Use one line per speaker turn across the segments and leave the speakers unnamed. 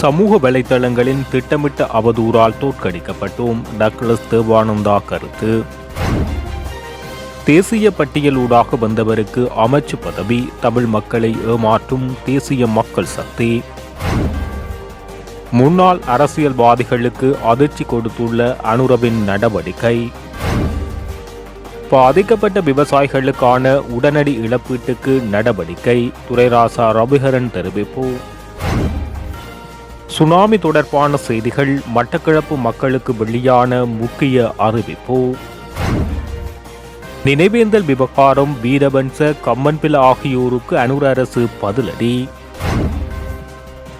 சமூக வலைதளங்களின் திட்டமிட்ட அவதூறால் தோற்கடிக்கப்பட்டோம். டக்ளஸ் தேவானந்தா கருத்து. தேசிய பட்டியலூடாக வந்தவருக்கு அமைச்சு பதவி தமிழ் மக்களை ஏமாற்றும் தேசிய மக்கள் சக்தி. முன்னாள் அரசியல்வாதிகளுக்கு அதிர்ச்சி கொடுத்துள்ள அனுரவின் நடவடிக்கை. பாதிக்கப்பட்ட விவசாயிகளுக்கான உடனடி இழப்பீட்டுக்கு நடவடிக்கை. துரைராசா ரவிகரன் தெரிவிப்பு. சுனாமி தொடர்பான செய்திகள் மட்டக்களப்பு மக்களுக்கு வெளியான முக்கிய அறிவிப்பு. நினைவேந்தல் விவகாரம் வீரவன்ச கம்மன்பில ஆகியோருக்கு அனுர அரசு பதிலடி.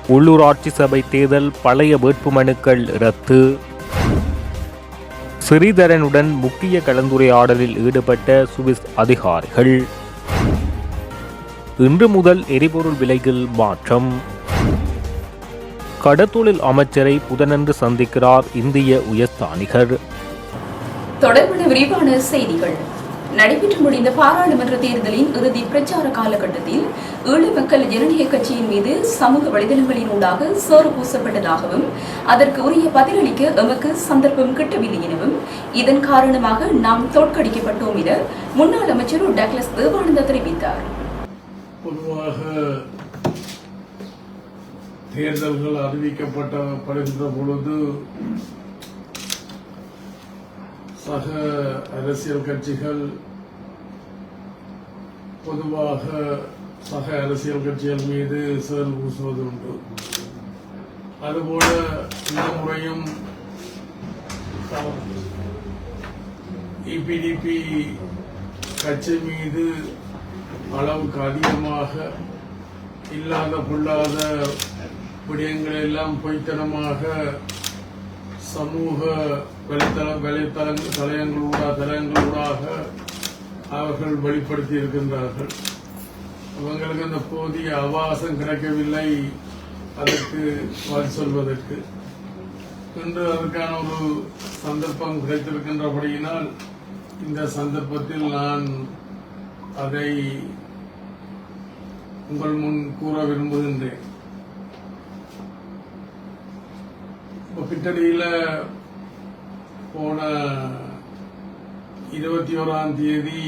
உள்ளூராட்சி சபை தேர்தல் பழைய வேட்புமனுக்கள் ரத்து. ஸ்ரீதரனுடன் முக்கிய கலந்துரையாடலில் ஈடுபட்ட சுவிஸ் அதிகாரிகள். இன்று முதல் எரிபொருள் விலையில் மாற்றம். கடத்தொழில் அமைச்சரை புதனன்று சந்திக்கிறார் இந்திய உயர்ஸ்தானிகர்
தொடர்பான விரிவான செய்திகள். நடைபெற்று முடிந்த பாராளுமன்ற தேர்தலின் இறுதி பிரச்சார காலகட்டத்தில் ஈழ மக்கள் ஜனநாயக கட்சியின் மீது சமூக வலைதளங்களின் ஊடாக சோறு பூசப்பட்டதாகவும் அதற்கு உரிய பதிலளிக்க எமக்கு சந்தர்ப்பம் கிட்டவில்லை எனவும் இதன் காரணமாக நாம் தோற்கடிக்கப்பட்டோம் என முன்னாள் அமைச்சர் டக்ளஸ் தேவானந்தா தெரிவித்தார்.
பொதுவாக தேர்தல்கள் அறிவிக்கப்பட்டப்படுகின்ற பொழுது சக அரசியல் கட்சிகள் பொதுவாக சக அரசியல் கட்சிகள் மீது சேர் பூசுவது உண்டு. அதுபோல இந்த முறையும் இபிடிபி கட்சி மீது அளவுக்கு அதிகமாக இல்லாத பொல்லாத விடயங்கள் எல்லாம் பொய்த்தனமாக சமூக வலைத்தள வலைத்தள தளயங்களூடாக தலங்களூடாக அவர்கள் வெளிப்படுத்தி இருக்கின்றார்கள். அவங்களுக்கு அந்த போதிய அவாசம் கிடைக்கவில்லை அதற்கு பதில் சொல்வதற்கு. இன்று அதற்கான ஒரு சந்தர்ப்பம் கிடைத்திருக்கின்றபடியினால் இந்த சந்தர்ப்பத்தில் நான் அதை உங்கள் முன் கூற விரும்புகின்றேன். இப்போ கிட்டடியில் போன இருபத்தி ஓராம் தேதி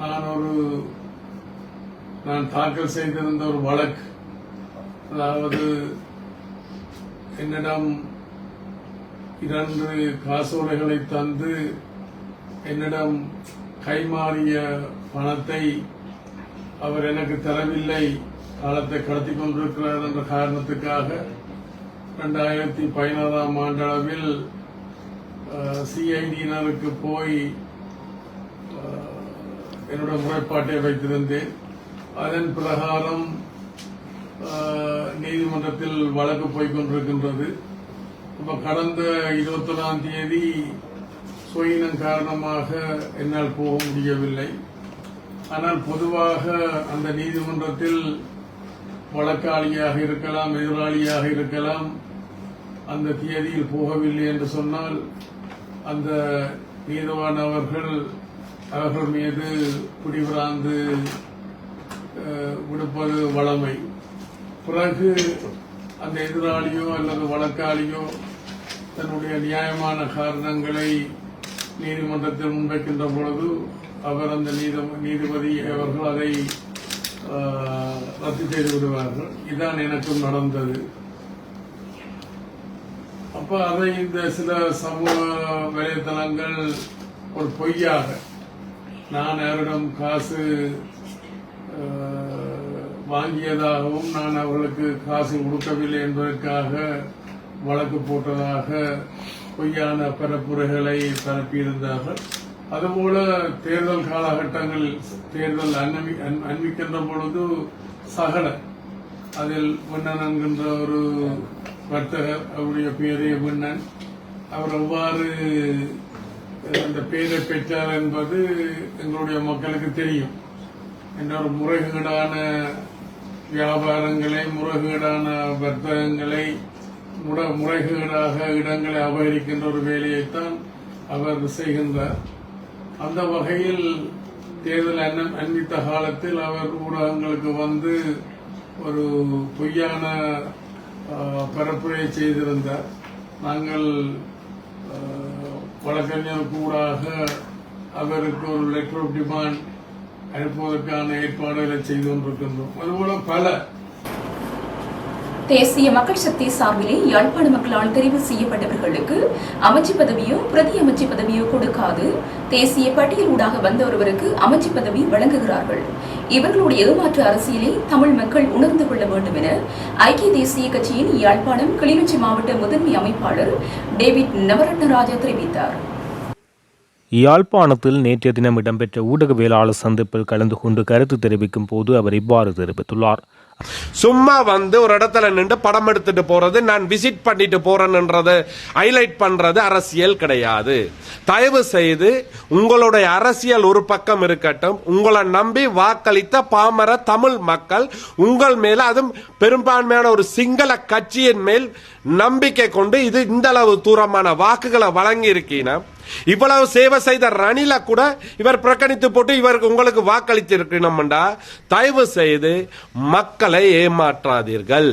நான் ஒரு நான் தாக்கல் செய்திருந்த ஒரு வழக்கு. அதாவது என்னிடம் இரண்டு காசோலைகளை தந்து என்னிடம் கைமாறிய பணத்தை அவர் எனக்கு தரவில்லை. காலத்தை கடத்தி கொண்டிருக்கிறார் என்ற காரணத்துக்காக ரெண்டாயிரத்தி பதினாறாம் ஆண்டளவில் சிஐடியினருக்கு போய் என்னோட முறைப்பாட்டை வைத்திருந்தேன். அதன் பிரகாரம் நீதிமன்றத்தில் வழக்கு போய்கொண்டிருக்கின்றது இப்போ கடந்த இருபத்தொன்னாம் தேதி சுயினம் காரணமாக என்னால் போக முடியவில்லை. ஆனால் பொதுவாக அந்த நீதிமன்றத்தில் வழக்காளியாக இருக்கலாம் எதிராளியாக இருக்கலாம் அந்த தேதியில் போகவில்லை என்று சொன்னால் அந்த நீதவான் அவர்கள் அவர்கள் மீது குடிபிராந்து விடுப்பது வளமை பிறகு அந்த எதிராளியோ அல்லது வழக்காளியோ தன்னுடைய நியாயமான காரணங்களை நீதிமன்றத்தில் முன்வைக்கின்ற பொழுது அவர் அந்த நீதி- நீதிபதி அவர்கள் அதை ஆஹ், ரத்து செய்து விடுவார்கள். இதான் எனக்கும் நடந்தது. அப்ப அதை இந்த சில சமூக வலைதளங்கள் ஒரு பொய்யாக நான் அவரிடம் காசு ஆஹ், வாங்கியதாகவும் நான் அவர்களுக்கு காசு கொடுக்கவில்லை என்பதற்காக வழக்கு போட்டதாக பொய்யான பரப்புரைகளை பரப்பியிருந்தார்கள். அதுபோல தேர்தல் காலகட்டங்களில் தேர்தல் அன்னமி- அன்- அன்பிக்கின்ற பொழுது சகல அதில் மன்னன் என்கின்ற ஒரு வர்த்தகர் அவருடைய பேரே மன்னன். அவர் எவ்வாறு அந்த பேரை பெற்றார் என்பது எங்களுடைய மக்களுக்கு தெரியும். என்ற ஒரு முறைகேடான வியாபாரங்களை முறைகேடான வர்த்தகங்களை முட- முறைகேடாக இடங்களை அபகரிக்கின்ற ஒரு வேலையைத்தான் அவர் செய்கின்றார். அந்த வகையில் தேர்தல் அன்ன- அன்பித்த காலத்தில் அவர் ஊடகங்களுக்கு வந்து ஒரு பொய்யான பரப்புரையை செய்திருந்தார். நாங்கள் ஆஹ், வழக்கறிஞர் கூடாக அவருக்கு ஒரு லெட்டர் ஆஃப் டிமாண்ட் அனுப்புவதற்கான ஏற்பாடுகளை செய்து கொண்டிருக்கின்றோம். அதுபோல பல
தேசிய மக்கள் சக்தி சார்பிலே யாழ்ப்பாண மக்களால் தெரிவு செய்யப்பட்டவர்களுக்கு அமைச்சு பதவியோ பிரதி அமைச்சு பதவியோ கொடுக்காது. தேசிய பட்டியல் ஊடாக வந்த ஒருவருக்கு அமைச்சு பதவி வழங்குகிறார்கள். இவர்களுடைய ஏமாற்று அரசியலை தமிழ் மக்கள் உணர்ந்து கொள்ள வேண்டும் என ஐக்கிய தேசிய கட்சியின் யாழ்ப்பாணம் கிளிநொச்சி மாவட்ட முதன்மை அமைப்பாளர் டேவிட் நவரத்னராஜா தெரிவித்தார்.
யாழ்ப்பாணத்தில் நேற்றைய தினம் இடம்பெற்ற ஊடகவியலாளர் சந்திப்பில் கலந்து கொண்டு கருத்து தெரிவிக்கும் போது அவர் இவ்வாறு தெரிவித்துள்ளார்.
சும்மா வந்து ஒரு இடத்துல நின்று படம் எடுத்துட்டு போறது நான் விசிட் பண்ணிட்டு போறேன்ன்றது ஹைலைட் பண்றது அரசியல் கிடையாது. தயவு செய்து உங்களுடைய அரசியல் ஒரு பக்கம் இருக்கட்டும் உங்களை நம்பி வாக்களித்த பாமர தமிழ் மக்கள் உங்கள் மேல அதுவும் பெரும்பான்மையான ஒரு சிங்கள கட்சியின் மேல் நம்பிக்கை கொண்டு இது இந்த அளவு தூரமான வாக்குகளை வழங்கி இருக்கீங்கன்னா இவ்வளவு சேவை செய்த ரணில கூட இவர் புறக்கணித்து போட்டு இவருக்கு உங்களுக்கு வாக்களித்து இருக்கணும்டா தயவு செய்து மக்களை ஏமாற்றாதீர்கள்.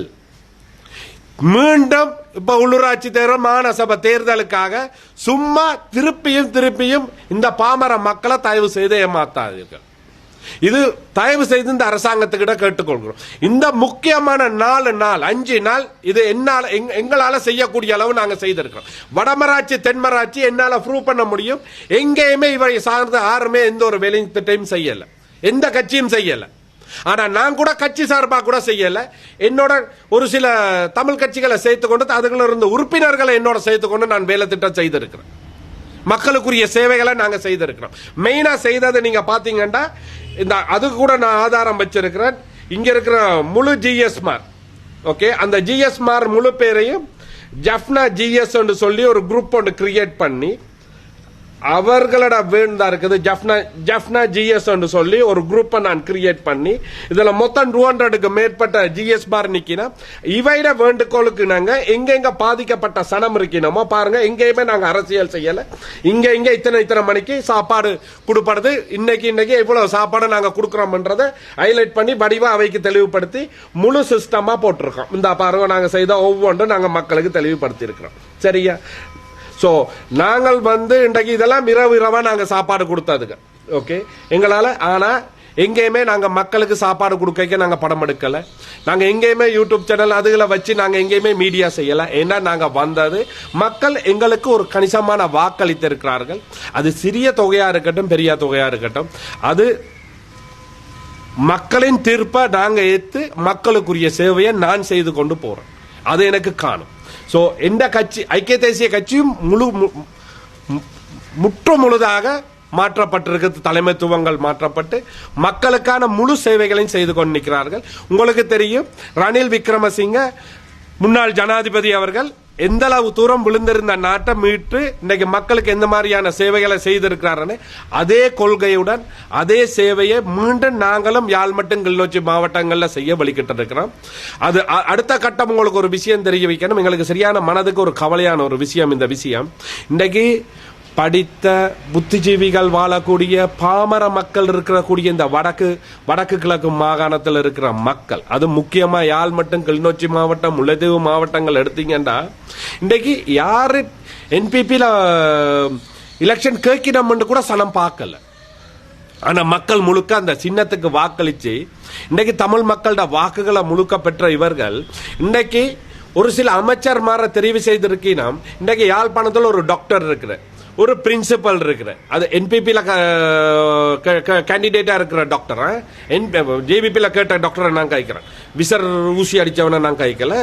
மீண்டும் இப்ப உள்ளூராட்சி தேர்தல் மாநசபை தேர்தலுக்காக சும்மா திருப்பியும் திருப்பியும் இந்த பாமர மக்களை தயவு செய்து ஏமாத்தாதீர்கள். இது தயவு செய்து இந்த அரசாங்கத்துக்கிட்ட கேட்டுக்கொள்கிறோம். இந்த முக்கியமான நாலு நாள் அஞ்சு நாள் இது என்னால் எங் எங்களால் செய்யக்கூடிய அளவு நாங்கள் செய்திருக்கிறோம். வடமராட்சி தென்மராட்சி என்னால் ப்ரூவ் பண்ண முடியும். எங்கேயுமே இவரை சார்ந்த யாருமே எந்த ஒரு வேலை திட்டையும் செய்யலை. எந்த கட்சியும் செய்யலை. ஆனால் நான் கூட கட்சி சார்பாக கூட செய்யலை. என்னோட ஒரு சில தமிழ் கட்சிகளை சேர்த்து கொண்டு அதுல இருந்த உறுப்பினர்களை என்னோட சேர்த்து கொண்டு நான் வேலை திட்டம் செய்திருக்கிறேன். மக்களுக்குரிய சேவைகளை நாங்கள் செய்திருக்கிறோம். மெயினாக செய்தது நீங்கள் பார்த்தீங்கன்னா இந்த அது கூட நான் ஆதாரம் வச்சிருக்கிறேன். இங்க இருக்கிற முழு ஜிஎஸ்மார் ஓகே அந்த ஜிஎஸ்மார் முழு பேரையும் ஜப்னா ஜிஎஸ் சொல்லி ஒரு குரூப் ஒன்று கிரியேட் பண்ணி அவர்களோட வேண்டா இருக்குது. ஜஃப்னா ஜஃப்னா ஜிஎஸ் சொல்லி ஒரு குரூப்பை நான் கிரியேட் பண்ணி இதுல மொத்தம் டூ ஹண்ட்ரடுக்கு மேற்பட்ட ஜிஎஸ் பார் நிக்கினா இவைட வேண்டுகோளுக்கு நாங்க எங்கெங்க பாதிக்கப்பட்ட சனம் இருக்கணுமோ பாருங்க எங்கேயுமே நாங்க அரசியல் செய்யல. இங்க இங்க இத்தனை இத்தனை மணிக்கு சாப்பாடு கொடுப்படுது. இன்னைக்கு இன்னைக்கு இவ்வளவு சாப்பாடு நாங்க கொடுக்கறோம்ன்றதை ஹைலைட் பண்ணி வடிவா அவைக்கு தெளிவுபடுத்தி முழு சிஸ்டமா போட்டிருக்கோம். இந்த பாருங்க நாங்க செய்த ஒவ்வொன்றும் நாங்க மக்களுக்கு தெளிவுபடுத்தி இருக்கிறோம் சரியா? ஸோ நாங்கள் வந்து இன்றைக்கு இதெல்லாம் இரவு இரவாக நாங்கள் சாப்பாடு கொடுத்ததுங்க. ஓகே எங்களால் ஆனால் எங்கேயுமே நாங்கள் மக்களுக்கு சாப்பாடு கொடுக்க நாங்கள் படம் எடுக்கலை. நாங்கள் எங்கேயுமே யூடியூப் சேனல் அதுகளை வச்சு நாங்கள் எங்கேயுமே மீடியா செய்யலை. ஏன்னா நாங்கள் வந்தது மக்கள் எங்களுக்கு ஒரு கணிசமான வாக்களித்திருக்கிறார்கள். அது சிறிய தொகையாக இருக்கட்டும் பெரிய தொகையாக இருக்கட்டும். அது மக்களின் தீர்ப்பை நாங்கள் ஏற்று மக்களுக்குரிய சேவையை நான் செய்து கொண்டு போகிறேன் அது எனக்கு காணும். ஸோ எந்த கட்சி ஐக்கிய தேசிய கட்சியும் முழு மு- முற்று முழுதாக மாற்றப்பட்டிருக்கிறது. தலைமைத்துவங்கள் மாற்றப்பட்டு மக்களுக்கான முழு சேவைகளையும் செய்து கொண்டு நிற்கிறார்கள் உங்களுக்கு தெரியும் ரணில் விக்ரமசிங்க முன்னாள் ஜனாதிபதி அவர்கள் எந்த அளவு தூரம் விழுந்திருந்த நாட்டை மீட்டு இன்னைக்கு மக்களுக்கு எந்த மாதிரியான சேவைகளை செய்திருக்கிறாருன்னு அதே கொள்கையுடன் அதே சேவையை மீண்டும் நாங்களும் யாழ் மட்டும் கிளிநொச்சி மாவட்டங்களில் செய்ய வழிகிட்டு இருக்கிறோம் அது அடுத்த கட்டம் உங்களுக்கு ஒரு விஷயம் தெரிய வைக்கணும். எங்களுக்கு சரியான மனதுக்கு ஒரு கவலையான ஒரு விஷயம் இந்த விஷயம். இன்னைக்கு படித்த புத்திஜீவிகள் வாழக்கூடிய பாமர மக்கள் இருக்கக்கூடிய இந்த வடக்கு வடக்கு கிழக்கு மாகாணத்தில் இருக்கிற மக்கள் அது முக்கியமாக யாழ் மட்டும் கிளிநொச்சி மாவட்டம் முல்லைத்தீவு மாவட்டங்கள் எடுத்தீங்கன்னா இன்றைக்கு யார் என்பிபியில் எலெக்ஷன் கேட்கிடம்னு கூட சனம் பார்க்கல. ஆனால் மக்கள் முழுக்க அந்த சின்னத்துக்கு வாக்களித்து இன்றைக்கு தமிழ் மக்களோட வாக்குகளை முழுக்க பெற்ற இவர்கள் இன்றைக்கு ஒரு சில அமைச்சர் மாற தெரிவு செய்திருக்கீනම් இன்றைக்கு யாழ்ப்பாணத்தில் ஒரு டாக்டர் இருக்கிறேன் ஒரு பிரின்சிபல் இருக்கிற அது என்பிபியில் கேண்டிடேட்டாக இருக்கிற டாக்டரை என் ஜேபிபியில் கேட்ட டாக்டரை நான் கைக்கிறேன் விசர் ஊசி அடித்தவனை நான் கைக்கல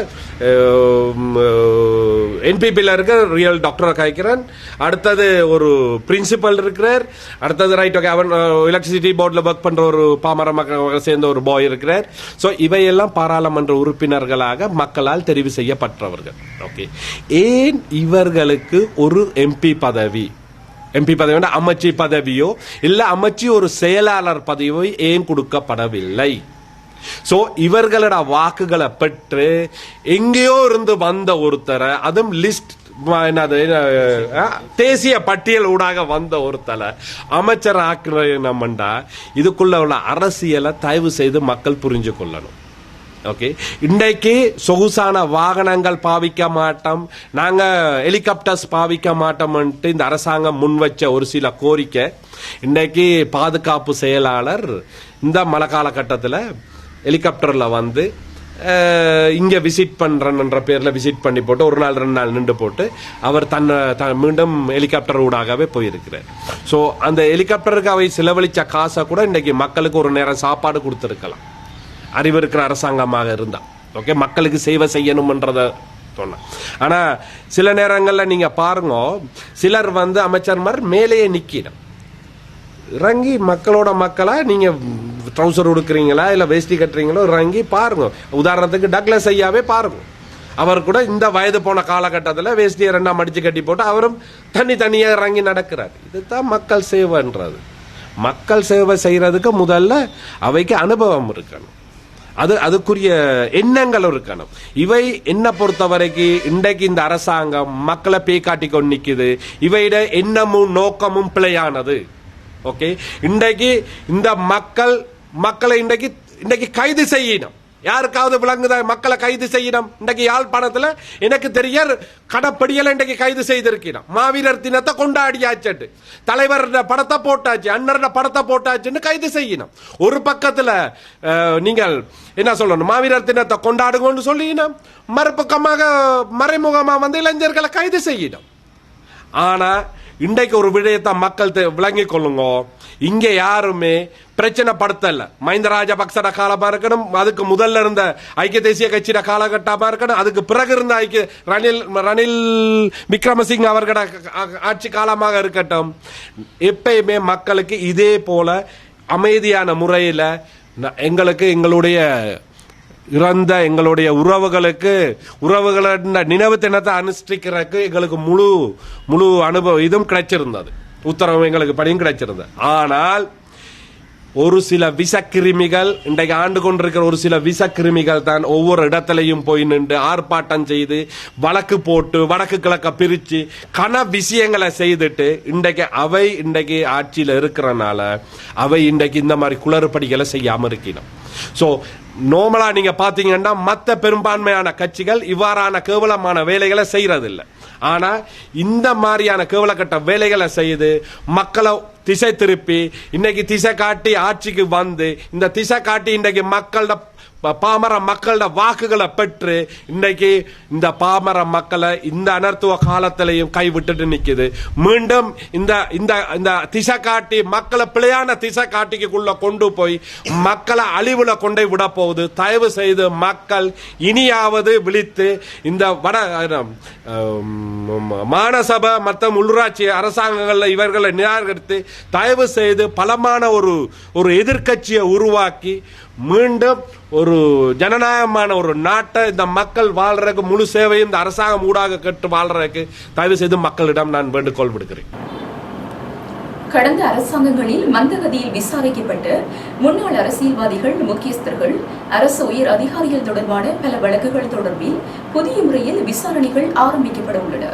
என்பிபியில் இருக்கிற ரியல் டாக்டரை கைக்கிறேன் அடுத்தது ஒரு பிரின்சிபல் இருக்கிறார். அடுத்தது ரைட் ஓகே அவன் எலக்ட்ரிசிட்டி போர்டில் ஒர்க் பண்ணுற ஒரு பாமர மக்கள் சேர்ந்த ஒரு பாய் இருக்கிறார். ஸோ இவையெல்லாம் பாராளுமன்ற உறுப்பினர்களாக மக்களால் தெரிவு செய்யப்பட்டவர்கள். ஓகே ஏன் இவர்களுக்கு ஒரு எம்பி பதவி எம்பி பதவி அமைச்சு பதவியோ இல்ல அமைச்சு ஒரு செயலாளர் பதவியோ ஏன் கொடுக்கப்படவில்லை? சோ இவர்களோட வாக்குகளை பெற்று எங்கேயோ இருந்து வந்த ஒருத்தரை அதுவும் லிஸ்ட் என்னது தேசிய பட்டியல் ஊடாக வந்த ஒருத்தரை அமைச்சர் ஆக்குறோம்டா இதுக்குள்ள உள்ள அரசியலை தயவு செய்து மக்கள் புரிஞ்சு கொள்ளணும் ஓகே இன்றைக்கு சொகுசான வாகனங்கள் பாவிக்க மாட்டோம். நாங்க ஹெலிகாப்டர்ஸ் பாவிக்க மாட்டோம்ன்ட்டு இந்த அரசாங்கம் முன் வச்ச ஒரு சில கோரிக்கை. இன்றைக்கு பாதுகாப்பு செயலாளர் இந்த மழை காலகட்டத்தில் ஹெலிகாப்டர்ல வந்து இங்கே இங்க விசிட் பண்றேன்ற பேர்ல விசிட் பண்ணி போட்டு ஒரு நாள் ரெண்டு நாள் நின்று போட்டு அவர் தன்னை த- மீண்டும் ஹெலிகாப்டர் ஊடாகவே போயிருக்கிறார். ஸோ அந்த ஹெலிகாப்டருக்கு அவை செலவழிச்ச காசை கூட இன்னைக்கு மக்களுக்கு ஒரு நேரம் சாப்பாடு கொடுத்துருக்கலாம். அறிவிருக்கிற அரசாங்கமாக இருந்தா. ஓகே மக்களுக்கு சேவை செய்யணும்ன்றத சொன்னேன் ஆனா சில நேரங்களில் நீங்க பாருங்க சிலர் வந்து அமைச்சர்மார் மேலேயே நிற்கிடும் இறங்கி மக்களோட மக்களா நீங்க ட்ரௌசர் உடுக்குறீங்களா இல்ல வேஷ்டி கட்டுறீங்களோ இறங்கி பாருங்க. உதாரணத்துக்கு டக்ளஸ் ஐயாவே பாருங்க. அவர் கூட இந்த வயது போன காலகட்டத்தில் வேஷ்டியை ரெண்டாம் மடிச்சு கட்டி போட்டு அவரும் தனி தனியாக இறங்கி நடக்கிறார். இதுதான் மக்கள் சேவைன்றது. மக்கள் சேவை செய்யறதுக்கு முதல்ல அவைக்கு அனுபவம் இருக்கணும். அது அதுக்குரிய எண்ணங்கள் இருக்கணும். இவை என்ன பொறுத்த வரைக்கும் இன்றைக்கு இந்த அரசாங்கம் மக்களை பேய் காட்டி கொண்டு நிற்குது இவையிட எண்ணமும் நோக்கமும் பிழையானது. ஓகே? இன்றைக்கு இந்த மக்கள் மக்களை இன்றைக்கு இன்றைக்கு கைது செய்யணும். யாருக்காவது விளங்குதா? மக்களை கைது செய்யணும். இன்றைக்கு யாழ்ப்பாணத்துல எனக்கு தெரிய கடப்படியல இன்றைக்கு கைது செய்திருக்கிறோம் மாவீரர் தினத்தை கொண்டாடியாச்சு தலைவர் படத்தை போட்டாச்சு அண்ணர் படத்தை போட்டாச்சுன்னு கைது செய்யணும். ஒரு பக்கத்துல நீங்கள் என்ன சொல்லணும்? மாவீரர் தினத்தை கொண்டாடுங்கன்னு சொல்லினோம். மறுபக்கமாக மறைமுகமா வந்து இளைஞர்களை கைது செய்யணும். ஆனா இன்றைக்கு ஒரு விடயத்தை மக்கள் தெ- விளங்கிக் கொள்ளுங்க. இங்க யாருமே பிரச்சனை படுத்தல மஹிந்த ராஜபக்சட காலமா இருக்கணும் அதுக்கு முதல்ல இருந்த ஐக்கிய தேசிய கட்சியோட காலகட்டமா இருக்கணும் அதுக்கு பிறகு இருந்த ஐக்கிய ரணில் ரணில் விக்ரமசிங் அவர்களோட ஆட்சி காலமாக இருக்கட்டும். எப்பயுமே மக்களுக்கு இதே போல அமைதியான முறையில் எங்களுக்கு எங்களுடைய இறந்த எங்களுடைய உறவுகளுக்கு உறவுகள நினைவு தினத்தை அனுஷ்டிக்கிறதுக்கு எங்களுக்கு முழு முழு அனுபவம் இதுவும் கிடைச்சிருந்தது. உத்தரவு எங்களுக்கு படியும் கிடைச்சிருந்தது. ஆனால் ஒரு சில விஷக்கிருமிகள் இன்றைக்கு ஆண்டு கொண்டிருக்கிற ஒரு சில விஷக்கிருமிகள் தான் ஒவ்வொரு இடத்துலையும் போய் நின்று ஆர்ப்பாட்டம் செய்து வழக்கு போட்டு வடக்கு கிழக்க பிரித்து கன விஷயங்களை செய்துட்டு இன்றைக்கு அவை இன்றைக்கு ஆட்சியில் இருக்கிறனால அவை இன்றைக்கு இந்த மாதிரி குளறுபடிகளை செய்யாமல் இருக்கணும். ஸோ நார்மலா நீங்கள் பார்த்தீங்கன்னா மற்ற பெரும்பான்மையான கட்சிகள் இவ்வாறான கேவலமான வேலைகளை செய்கிறதில்லை ஆனா இந்த மாதிரியான கேவலக்கட்ட வேலைகளை செய்து மக்களை திசை திருப்பி இன்னைக்கு திசை காட்டி ஆட்சிக்கு வந்து இந்த திசை காட்டி இன்றைக்கு மக்களோட பாமர மக்களோட வாக்குகளை பெற்று இன்னைக்கு இந்த பாமர மக்களை இந்த அனர்த்துவ காலத்திலையும் கைவிட்டுட்டு நிற்குது மீண்டும் இந்த இந்த இந்த திசை காட்டி மக்களை பிழையான திசை காட்டிக்குள்ள கொண்டு போய் மக்களை அழிவுல கொண்டு விட போகுது. தயவு செய்து மக்கள் இனியாவது விழித்து இந்த வட அஹ், மாநசபை மற்றும் உள்ளூராட்சி அரசாங்கங்களில் இவர்களை நிராகரித்து தயவு செய்து பலமான ஒரு ஒரு எதிர்க்கட்சியை உருவாக்கி மீண்டும் ஒரு ஜனநாயகமான ஒரு நாட்டை இந்த மக்கள் வாழ்றதுக்கு முழு சேவையும் இந்த அரசாங்கம் ஊடாக கட்டு வாழ்றதுக்கு தயவு செய்து மக்களிடம் நான் வேண்டுகோள் விடுக்கிறேன்.
கடந்த அரசாங்கங்களில் மந்தகதியில் விசாரிக்கப்பட்ட முன்னாள் அரசியல்வாதிகள் முக்கியஸ்தர்கள் அரசு உயர் அதிகாரிகள் தொடர்பான பல வழக்குகள் தொடர்பில் புதிய முறையில் விசாரணைகள் ஆரம்பிக்கப்பட உள்ளன.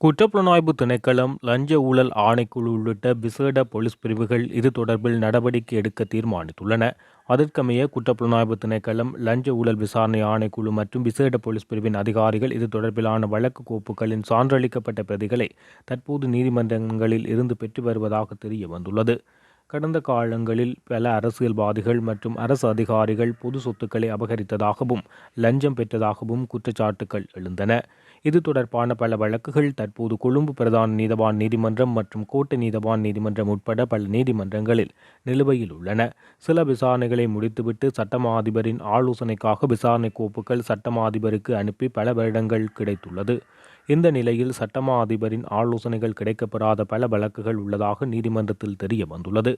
குற்றப்புலனாய்வு திணைக்களம் லஞ்ச ஊழல் ஆணைக்குழு உள்ளிட்ட விசேட போலீஸ் பிரிவுகள் இது தொடர்பில் நடவடிக்கை எடுக்க தீர்மானித்துள்ளன. அதற்கமைய குற்றப்புலனாய்வு திணைக்களம் லஞ்ச ஊழல் விசாரணை ஆணைக்குழு மற்றும் விசேட போலீஸ் பிரிவின் அதிகாரிகள் இது தொடர்பிலான வழக்கு கோப்புகளின் சான்றளிக்கப்பட்ட பிரதிகளை தற்போது நீதிமன்றங்களில் இருந்து பெற்று வருவதாக தெரிய வந்துள்ளது கடந்த காலங்களில் பல அரசியல்வாதிகள் மற்றும் அரசு அதிகாரிகள் பொது சொத்துக்களை அபகரித்ததாகவும் லஞ்சம் பெற்றதாகவும் குற்றச்சாட்டுகள் எழுந்தன. இது தொடர்பான பல வழக்குகள் தற்போது கொழும்பு பிரதான நீதவான் நீதிமன்றம் மற்றும் கோட்டை நீதவான் நீதிமன்றம் உட்பட பல நீதிமன்றங்களில் நிலுவையில் உள்ளன. சில விசாரணைகளை முடித்துவிட்டு சட்டமா அதிபரின் ஆலோசனைக்காக விசாரணை கோப்புகள் சட்டமா அதிபருக்கு அனுப்பி பல வருடங்கள் கிடைத்துள்ளது. இந்த நிலையில் சட்டமா அதிபரின் ஆலோசனைகள் கிடைக்கப்பெறாத பல வழக்குகள் உள்ளதாக நீதிமன்றத்தில் தெரிய வந்துள்ளது.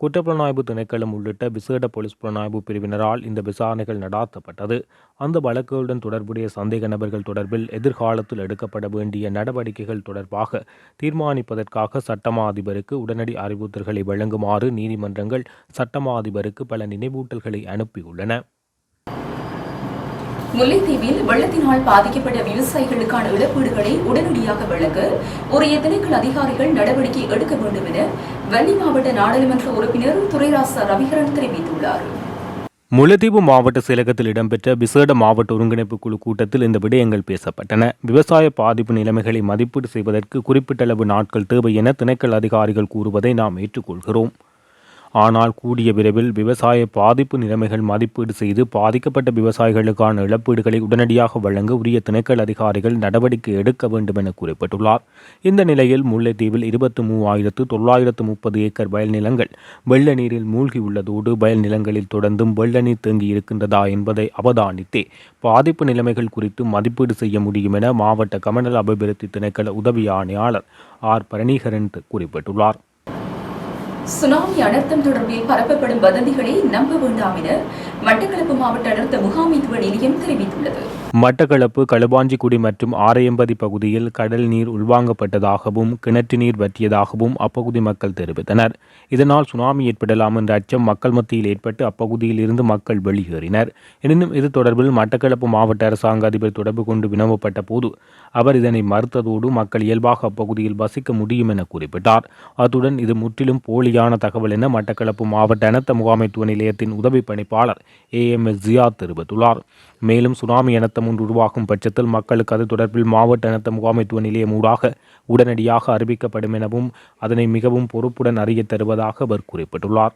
குற்றப்புலனாய்வு திணைக்களம் உள்ளிட்ட விசேட போலீஸ் புலனாய்வு பிரிவினரால் இந்த விசாரணைகள் நடாத்தப்பட்டது. அந்த வழக்குகளுடன் தொடர்புடைய சந்தேக நபர்கள் தொடர்பில் எதிர்காலத்தில் எடுக்கப்பட வேண்டிய நடவடிக்கைகள் தொடர்பாக தீர்மானிப்பதற்காக சட்டமா அதிபருக்கு உடனடி அறிவுறுத்தல்களை வழங்குமாறு நீதிமன்றங்கள் சட்டமா அதிபருக்கு பல நினைவூட்டல்களை அனுப்பியுள்ளன.
முல்லைத்தீவில் வெள்ளத்தினால் பாதிக்கப்பட்ட விவசாயிகளுக்கான இழப்பீடுகளை உடனடியாக வழங்க உரிய திணைக்கள் அதிகாரிகள் நடவடிக்கை எடுக்க வேண்டும் என வள்ளி மாவட்ட நாடாளுமன்ற உறுப்பினர் துரைராசா ரவிகரன் தெரிவித்துள்ளார்.
முல்லைத்தீவு மாவட்ட செயலகத்தில் இடம்பெற்ற விசேட மாவட்ட ஒருங்கிணைப்பு குழு கூட்டத்தில் இந்த விடயங்கள் பேசப்பட்டன. விவசாய பாதிப்பு நிலைமைகளை மதிப்பீடு செய்வதற்கு குறிப்பிட்டளவு நாட்கள் தேவை என திணைக்கள் அதிகாரிகள் கூறுவதை நாம் ஏற்றுக்கொள்கிறோம். ஆனால் கூடிய விரைவில் விவசாய பாதிப்பு நிலைமைகள் மதிப்பீடு செய்து பாதிக்கப்பட்ட விவசாயிகளுக்கான இழப்பீடுகளை உடனடியாக வழங்க உரிய திணைக்கள் அதிகாரிகள் நடவடிக்கை எடுக்க வேண்டும் என குறிப்பிட்டுள்ளார். இந்த நிலையில் முல்லைத்தீவில் இருபத்தி மூவாயிரத்து தொள்ளாயிரத்து முப்பது ஏக்கர் வயல் நிலங்கள் வெள்ள நீரில் மூழ்கியுள்ளதோடு வயல் நிலங்களில் தொடர்ந்தும் வெள்ள நீர் தேங்கி இருக்கின்றதா என்பதை அவதானித்தே பாதிப்பு நிலைமைகள் குறித்து மதிப்பீடு செய்ய முடியும் என மாவட்ட கமநல அபிவிருத்தி திணைக்கள உதவி ஆணையாளர் ஆர் பரணிகரன் குறிப்பிட்டுள்ளார்.
சுனாமி அனர்த்தம் தொடர்பில் பரப்பப்படும் வதந்திகளை நம்ப வேண்டாம் என மட்டக்களப்பு மாவட்ட அனர்த்த முகாமைத்துவ நிலையம் தெரிவித்துள்ளது.
மட்டக்களப்பு களுபாஞ்சிக்குடி மற்றும் ஆரையம்பதி பகுதியில் கடல் நீர் உள்வாங்கப்பட்டதாகவும் கிணற்று நீர் வற்றியதாகவும் அப்பகுதி மக்கள் தெரிவித்தனர். இதனால் சுனாமி ஏற்படலாம் என்ற அச்சம் மக்கள் மத்தியில் ஏற்பட்டு அப்பகுதியில் இருந்து மக்கள் வெளியேறினர். எனினும் இது தொடர்பில் மட்டக்களப்பு மாவட்ட அரசாங்க அதிபர் தொடர்பு கொண்டு வினவப்பட்ட போது அவர் இதனை மறுத்ததோடு மக்கள் இயல்பாக அப்பகுதியில் வசிக்க முடியும் என குறிப்பிட்டார். அத்துடன் இது முற்றிலும் போலி வெளியான தகவல் என மட்டக்களப்பு மாவட்ட அனர்த்த முகாமைத்துவ நிலையத்தின் உதவி பணிப்பாளர் ஏ எம் எஸ் ஜியா தெரிவித்துள்ளார். மேலும் சுனாமி அனர்த்தம் ஒன்று உருவாகும் பட்சத்தில் மக்களுக்கு அது தொடர்பில் மாவட்ட அனர்த்த முகாமைத்துவ நிலையம் ஊடாக உடனடியாக அறிவிக்கப்படும் எனவும் அதனை மிகவும் பொறுப்புடன் அறியத் தருவதாக அவர் குறிப்பிட்டுள்ளார்.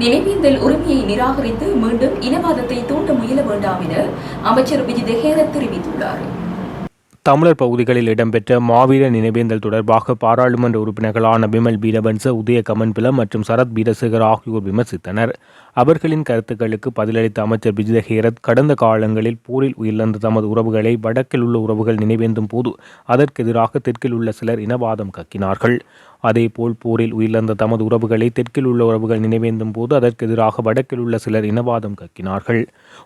நினைவேந்தல் உரிமையை நிராகரித்து மீண்டும் இனவாதத்தை தூண்ட முயல வேண்டாம் என அமைச்சர் விஜய் தெஹேர தெரிவித்துள்ளார்.
தமிழர் பகுதிகளில் இடம்பெற்ற மாவீர நினைவேந்தல் தொடர்பாக பாராளுமன்ற உறுப்பினர்களான பிமல் பீரபன்ச உதய கமன்பில மற்றும் சரத் பீரசேகர் ஆகியோர் விமர்சித்தனர். அவர்களின் கருத்துக்களுக்கு பதிலளித்த அமைச்சர் விஜய ஹேரத் கடந்த காலங்களில் போரில் உயிரிழந்த தமது உறவுகளை வடக்கில் உள்ள உறவுகள் நினைவேந்தும் போது அதற்கெதிராக தெற்கில் உள்ள சிலர் இனவாதம் கக்கினார்கள். அதேபோல் போரில் உயிரிழந்த தமது உறவுகளை தெற்கில் உள்ள உறவுகள் நினைவேந்தும் போது அதற்கு எதிராக வடக்கில் உள்ள சிலர் இனவாதம் கக்கினார்கள்.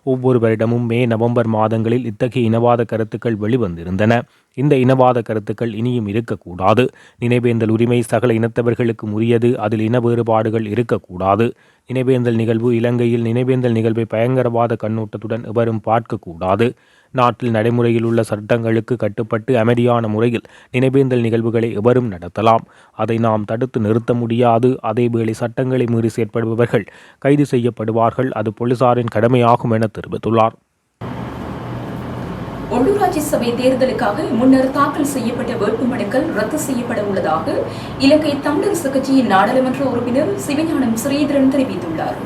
ஒவ்வொரு வருடமும் மே நவம்பர் மாதங்களில் இத்தகைய இனவாத கருத்துக்கள் வெளிவந்திருந்தன. இந்த இனவாத கருத்துக்கள் இனியும் இருக்கக்கூடாது. நினைவேந்தல் உரிமை சகல இனத்தவர்களுக்கு உரியது. அதில் இன வேறுபாடுகள் இருக்கக்கூடாது. நினைவேந்தல் நிகழ்வு இலங்கையில் நினைவேந்தல் நிகழ்வை பயங்கரவாத கண்ணோட்டத்துடன் எவரும் பார்க்கக்கூடாது. நாட்டில் நடைமுறையில் உள்ள சட்டங்களுக்கு கட்டுப்பட்டு அமைதியான முறையில் நினைவேந்தல் நிகழ்வுகளை எவரும் நடத்தலாம். அதை நாம் தடுத்து நிறுத்த முடியாது. அதேவேளை சட்டங்களை மீறி செயற்படுபவர்கள் கைது செய்யப்படுவார்கள். அது போலீசாரின் கடமையாகும் என தெரிவித்துள்ளார்.
உள்ளூராட்சி சபை தேர்தலுக்காக முன்னர் தாக்கல் செய்யப்பட்ட வேட்புமனுக்கள் ரத்து செய்யப்பட உள்ளதாக இலங்கை தமிழரசு கட்சியின் நாடாளுமன்ற உறுப்பினர் சிவஞானம் ஸ்ரீதரன் தெரிவித்துள்ளார்.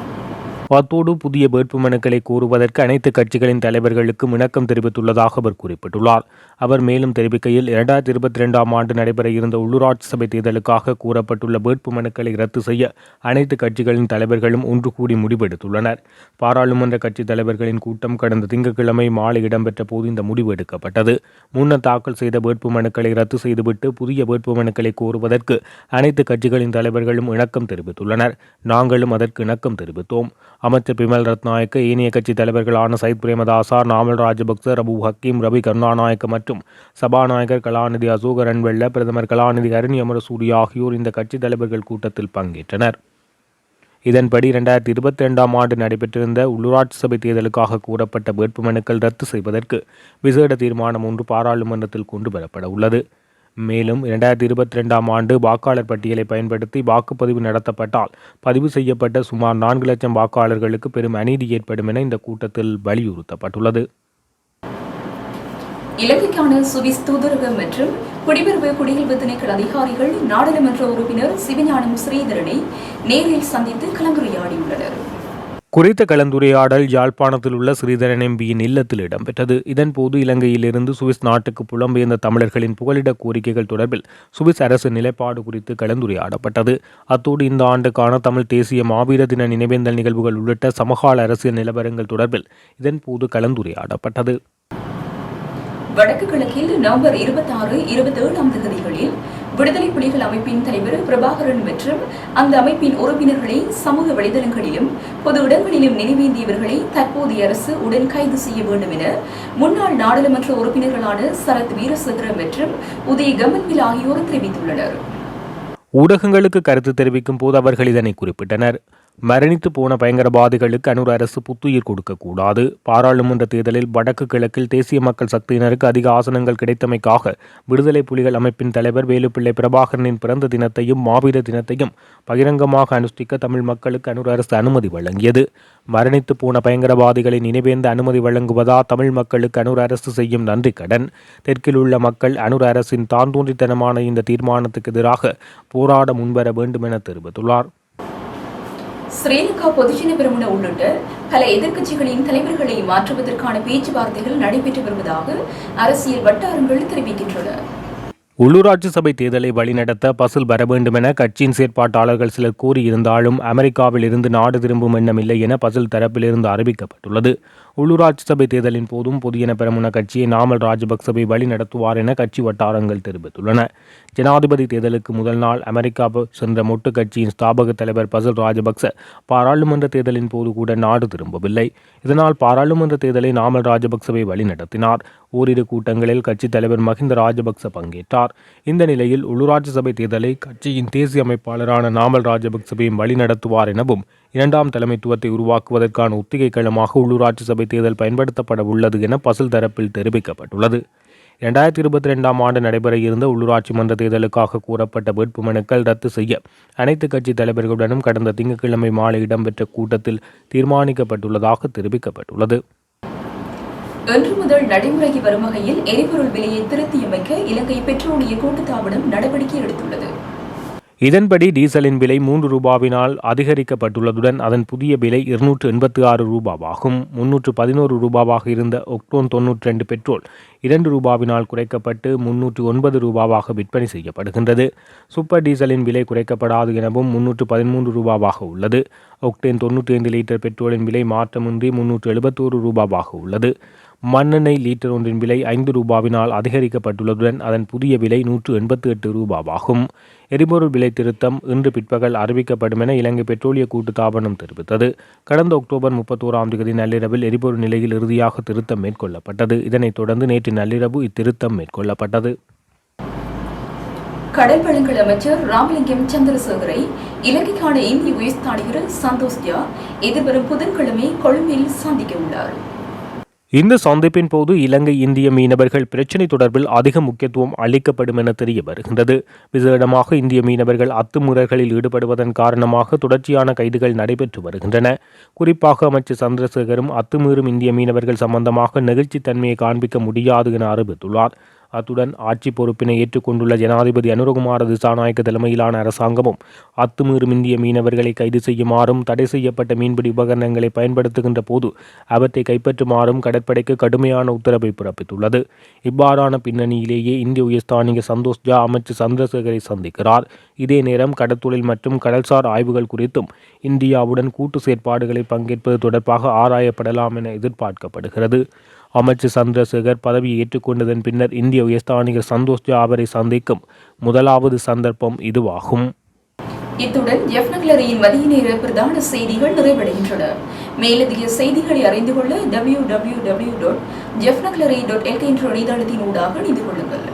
அத்தோடு புதிய வேட்புமனுக்களை கோருவதற்கு அனைத்து கட்சிகளின் தலைவர்களுக்கும் இணக்கம் தெரிவித்துள்ளதாக அவர் குறிப்பிட்டுள்ளார். அவர் மேலும் தெரிவிக்கையில் இரண்டாயிரத்தி இருபத்தி ரெண்டாம் ஆண்டு நடைபெற இருந்த உள்ளூராட்சி சபை தேர்தலுக்காக கூறப்பட்டுள்ள வேட்புமனுக்களை ரத்து செய்ய அனைத்து கட்சிகளின் தலைவர்களும் ஒன்று கூடி முடிவெடுத்துள்ளனர். பாராளுமன்ற கட்சித் தலைவர்களின் கூட்டம் கடந்த திங்கட்கிழமை மாலை இடம்பெற்ற போது இந்த முடிவு எடுக்கப்பட்டது. முன்னர் தாக்கல் செய்த வேட்புமனுக்களை ரத்து செய்துவிட்டு புதிய வேட்புமனுக்களை கோருவதற்கு அனைத்து கட்சிகளின் தலைவர்களும் இணக்கம் தெரிவித்துள்ளனர். நாங்களும் அதற்கு இணக்கம் தெரிவித்தோம். அமைச்சர் பிமல் ரத்நாயக்க ஏனைய கட்சி தலைவர்களான சயித் பிரேமதாசா நாமல் ராஜபக்ச ரபு ஹக்கீம் ரவி கருணாநாயக்க மற்றும் சபாநாயகர் கலாநிதி அசோக ரன்வெல்ல பிரதமர் கலாநிதி அருணி அமரசூரி ஆகியோர் இந்த கட்சி தலைவர்கள் கூட்டத்தில் பங்கேற்றனர். இதன்படி இரண்டாயிரத்தி இருபத்தி ரெண்டாம் ஆண்டு நடைபெற்றிருந்த உள்ளூராட்சி சபை தேர்தலுக்காக கூறப்பட்ட வேட்புமனுக்கள் ரத்து செய்வதற்கு விசேட தீர்மானம் ஒன்று பாராளுமன்றத்தில் கொண்டு வரப்பட உள்ளது. மேலும் இரண்டாயிரத்தி இருபத்தி ரெண்டாம் ஆண்டு வாக்காளர் பட்டியலை பயன்படுத்தி வாக்குப்பதிவு நடத்தப்பட்டால் பதிவு செய்யப்பட்ட சுமார் நான்கு லட்சம் வாக்காளர்களுக்கு பெரும் அநீதி ஏற்படும் என இந்த கூட்டத்தில் வலியுறுத்தப்பட்டுள்ளது.
இலங்கைக்கான சுவிஸ் தூதரகம் மற்றும் குடிபெறுவு குடியல்வு திணைக்கள் அதிகாரிகள் நாடாளுமன்ற உறுப்பினர் சிவஞானம் ஸ்ரீதரனை நேரில் சந்தித்து கலந்துரையாடியுள்ளனர்.
குறித்த கலந்துரையாடல் யாழ்ப்பாணத்தில் உள்ள ஸ்ரீதரன் எம்பியின் இல்லத்தில் இடம்பெற்றது. இதன்போது இலங்கையிலிருந்து சுவிஸ் நாட்டுக்கு புலம்பெயர்ந்த தமிழர்களின் புகலிட கோரிக்கைகள் தொடர்பில் சுவிஸ் அரசு நிலைப்பாடு குறித்து கலந்துரையாடப்பட்டது. அத்தோடு இந்த ஆண்டுக்கான தமிழ் தேசிய மாவீர தின நினைவேந்தல் நிகழ்வுகள் உள்ளிட்ட சமகால அரசியல் நிலவரங்கள் தொடர்பில் இதன்போது கலந்துரையாடப்பட்டது.
வடக்கு கிழக்கில் நவம்பர் இருபத்தி ஆறு தேதிகளில் விடுதலை புலிகள் அமைப்பின் தலைவர் பிரபாகரன் மற்றும் அந்த அமைப்பின் உறுப்பினர்களை சமூக வலைதளங்களிலும் பொது இடங்களிலும் நினைவேந்தியவர்களை தற்போதைய அரசு உடன் கைது செய்ய வேண்டும் என முன்னாள் நாடாளுமன்ற உறுப்பினர்களான சரத் வீரசேகர மற்றும் உதய கமன்வில் ஆகியோர் தெரிவித்துள்ளனர்.
ஊடகங்களுக்கு கருத்து தெரிவிக்கும் போது அவர்கள் இதனை குறிப்பிட்டனர். மரணித்து போன பயங்கரவாதிகளுக்கு அனுர் அரசு புத்துயிர் கொடுக்கக்கூடாது பாராளுமன்ற தேர்தலில் வடக்கு கிழக்கில் தேசிய மக்கள் சக்தியினருக்கு அதிக ஆசனங்கள் கிடைத்தமைக்காக விடுதலை புலிகள் அமைப்பின் தலைவர் வேலுப்பிள்ளை பிரபாகரனின் பிறந்த தினத்தையும் மாவீர தினத்தையும் பகிரங்கமாக அனுஷ்டிக்க தமிழ் மக்களுக்கு அனுர் அரசு அனுமதி வழங்கியது. மரணித்து போன பயங்கரவாதிகளை நினைவேந்த அனுமதி வழங்குவதா தமிழ் மக்களுக்கு அனுர் அரசு செய்யும் நன்றி கடன்? தெற்கில் உள்ள மக்கள் அனுர் அரசின் தாந்தோன்றித்தனமான இந்த தீர்மானத்துக்கு எதிராக போராட முன்வர வேண்டும் என தெரிவித்துள்ளார்.
ஸ்ரீலங்கா பொதுஜன பெரமுன உள்ளிட்ட பல எதிர்க்கட்சிகளின் தலைவர்களை மாற்றுவதற்கான பேச்சுவார்த்தைகள் நடைபெற்று வருவதாக அரசியல் வட்டாரங்கள் தெரிவிக்கின்றன.
உள்ளூராட்சி சபை தேர்தலை வழிநடத்த பசில் வர வேண்டும் என கட்சியின் செயற்பாட்டாளர்கள் சிலர் கூறியிருந்தாலும் அமெரிக்காவில் இருந்து நாடு திரும்பும் எண்ணம் இல்லை என பசில் தரப்பிலிருந்து அறிவிக்கப்பட்டுள்ளது. உள்ளூராட்சி சபை தேர்தலின் போதும் பொதுஜன பெரமுன கட்சியை நாமல் ராஜபக்சவை வழி நடத்துவார் என கட்சி வட்டாரங்கள் தெரிவித்துள்ளன. ஜனாதிபதி தேர்தலுக்கு முதல் நாள் அமெரிக்கா சென்ற மொட்டு கட்சியின் ஸ்தாபக தலைவர் பசல் ராஜபக்ச பாராளுமன்ற தேர்தலின் போது கூட நாடு திரும்பவில்லை. இதனால் பாராளுமன்ற தேர்தலை நாமல் ராஜபக்சவை வழிநடத்தினார் ஓரிரு கூட்டங்களில் கட்சித் தலைவர் மஹிந்த ராஜபக்ச பங்கேற்றார். இந்த நிலையில் உள்ளூராட்சி சபை தேர்தலை கட்சியின் தேசிய அமைப்பாளரான நாமல் ராஜபக்சவையும் வழிநடத்துவார் எனவும் இரண்டாம் தலைமைத்துவத்தை உருவாக்குவதற்கான ஒத்திகை களமாக உள்ளூராட்சி சபை தேர்தல் பயன்படுத்தப்பட உள்ளது என பசில் தரப்பில் தெரிவிக்கப்பட்டுள்ளது. இரண்டாயிரத்தி இருபத்தி ரெண்டாம் ஆண்டு நடைபெற இருந்த உள்ளூராட்சி மன்ற தேர்தலுக்காக கூறப்பட்ட வேட்புமனுக்கள் ரத்து செய்ய அனைத்து கட்சி தலைவர்களுடனும் கடந்த திங்கட்கிழமை மாலை இடம்பெற்ற கூட்டத்தில் தீர்மானிக்கப்பட்டுள்ளதாக தெரிவிக்கப்பட்டுள்ளது.
இன்று முதல் நடைமுறைக்கு வரும் வகையில் எரிபொருள் விலையை திருத்தியமைக்க இலங்கை பெட்ரோலிய கூட்டுத்தாபனம் நடவடிக்கை எடுத்துள்ளது.
இதன்படி டீசலின் விலை மூன்று ரூபாவினால் அதிகரிக்கப்பட்டுள்ளதுடன் அதன் புதிய விலை இருநூற்று எண்பத்தி ஆறு ரூபாவாகும். முன்னூற்று பதினோரு ரூபாவாக இருந்த ஒக்டோன் தொன்னூற்றி ரெண்டு பெட்ரோல் இரண்டு ரூபாவினால் குறைக்கப்பட்டு முன்னூற்று ஒன்பது ரூபாவாக விற்பனை செய்யப்படுகின்றது. சூப்பர் டீசலின் விலை குறைக்கப்படாது எனவும் முன்னூற்று பதிமூன்று ரூபாவாக உள்ளது. ஒக்டேன் தொன்னூற்றி ஐந்து லிட்டர் பெட்ரோலின் விலை மாற்றமின்றி முன்னூற்று எழுபத்தோரு ரூபாவாக உள்ளது. மண்ணெண்ணெய் லீட்டர் ஒன்றின் விலை ஐந்து ரூபாவினால் அதிகரிக்கப்பட்டுள்ளதுடன் அதன் புதிய விலை நூற்று எண்பத்தி எட்டு ரூபாவாகும். எரிபொருள் விலை திருத்தம் இன்று பிற்பகல் அறிவிக்கப்படும் என இலங்கை பெட்ரோலிய கூட்டுத்தாபனம் தெரிவித்தது. கடந்த அக்டோபர் முப்பத்தோராம் தேதி நள்ளிரவில் எரிபொருள் நிலையில் இறுதியாக திருத்தம் மேற்கொள்ளப்பட்டது. இதனைத் தொடர்ந்து நேற்று நள்ளிரவு இத்திருத்தம் மேற்கொள்ளப்பட்டது.
கடல் வளங்கள் அமைச்சர் ராமலிங்கம் சந்திரசேகரை இலங்கைக்கான இந்திய உயர்ஸ்தானிகர் சந்தோஷ் ஜா எதிர்வரும் புதன்கிழமை கொழும்பில் சந்திக்க உள்ளார்.
இந்த சந்திப்பின் போது இலங்கை இந்திய மீனவர்கள் பிரச்சினை தொடர்பில் அதிக முக்கியத்துவம் அளிக்கப்படும் என தெரிய வருகின்றது. விசேடமாக இந்திய மீனவர்கள் அத்துமுறைகளில் ஈடுபடுவதன் காரணமாக தொடர்ச்சியான கைதுகள் நடைபெற்று வருகின்றன. குறிப்பாக அமைச்சர் சந்திரசேகரும் அத்துமீறும் இந்திய மீனவர்கள் சம்பந்தமாக நெகிழ்ச்சித்தன்மையை காண்பிக்க முடியாது என அறிவித்துள்ளார். அத்துடன் ஆட்சி பொறுப்பினை ஏற்றுக்கொண்டுள்ள ஜனாதிபதி அனுரகுமார திசாநாயக்க தலைமையிலான அரசாங்கமும் அத்துமீறும் இந்திய மீனவர்களை கைது செய்யுமாறும் தடை செய்யப்பட்ட மீன்பிடி உபகரணங்களை பயன்படுத்துகின்ற போது அவற்றை கைப்பற்றுமாறும் கடற்படைக்கு கடுமையான உத்தரவை பிறப்பித்துள்ளது. இவ்வாறான பின்னணியிலேயே இந்திய உயர்ஸ்தானிக சந்தோஷ் ஜா அமைச்சர் சந்திரசேகரை சந்திக்கிறார். இதே நேரம் கடற்தொழில் மற்றும் கடல்சார் ஆய்வுகள் குறித்தும் இந்தியாவுடன் கூட்டு செயற்பாடுகளில் பங்கேற்பது தொடர்பாக ஆராயப்படலாம் என எதிர்பார்க்கப்படுகிறது. அமைச்சர் சந்திரசேகர் பதவியை ஏற்றுக்கொண்டதன் பின்னர் இந்திய உயர்ஸ்தானிகர் சந்தோஷ் ஜா அவரை சந்திக்கும். முதலாவது சந்தர்ப்பம் இதுவாகும்.
இத்துடன் எஃப் நகலரியின் மதிய நேர பிரதான செய்திகள் நிறைவடைகின்றன. மேலதிக செய்திகளை அறிந்து கொள்ள டபிள்யூ டபிள்யூ டபிள்யூ டாட் ஜெஃப் ஜெஃப்னக்லரி டாட் எல்கே என்ற இணையதளத்தின் ஊடாக இணைந்து கொள்ளுங்கள்.